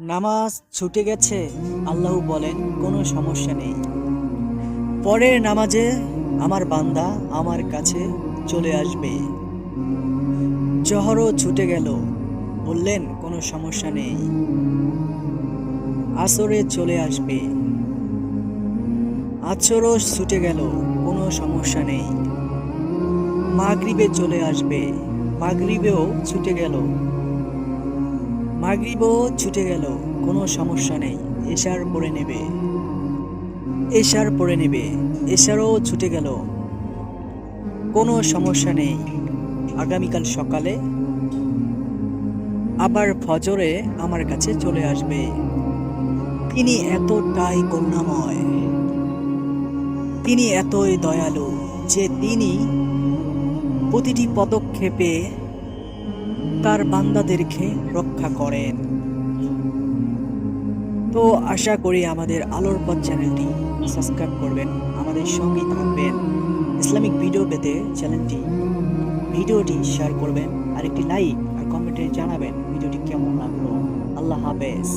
নামাজ ছুটে গেছে, আল্লাহ বলেন, কোনো সমস্যা নেই। পরের নামাজে আমার বান্দা আমার কাছে চলে আসবে। জহরও ছুটে গেল, বললেন, কোনো সমস্যা নেই। আসরে চলে আসবে। আচরও ছুটে গেল, কোনো সমস্যা নেই। মাগরিবে চলে আসবে, মাগরিবেও ছুটে গেল। মাগরিবও ছুটে গেল, কোনো সমস্যা নেই, এশার পরে নেবে। এশার পরে নেবে, এশারও ছুটে গেল। কোনো সমস্যা নেই, আগামীকাল সকালে আবার ফজরে আমার কাছে চলে আসবে। তিনি এতটাই করুণাময়, তিনি এতই দয়ালু যে তিনি প্রতিটি পদক্ষেপে তার বান্দাদেরকে রক্ষা করেন। তো আশা করি আমাদের আলোর পথ চ্যানেলটি সাবস্ক্রাইব করবেন, আমাদের সঙ্গেই থাকবেন। ইসলামিক ভিডিও পেতে চ্যানেলটি, ভিডিওটি শেয়ার করবেন আর একটি লাইক আর কমেন্টে জানাবেন ভিডিওটি কেমন লাগল। আল্লাহ হাফেজ।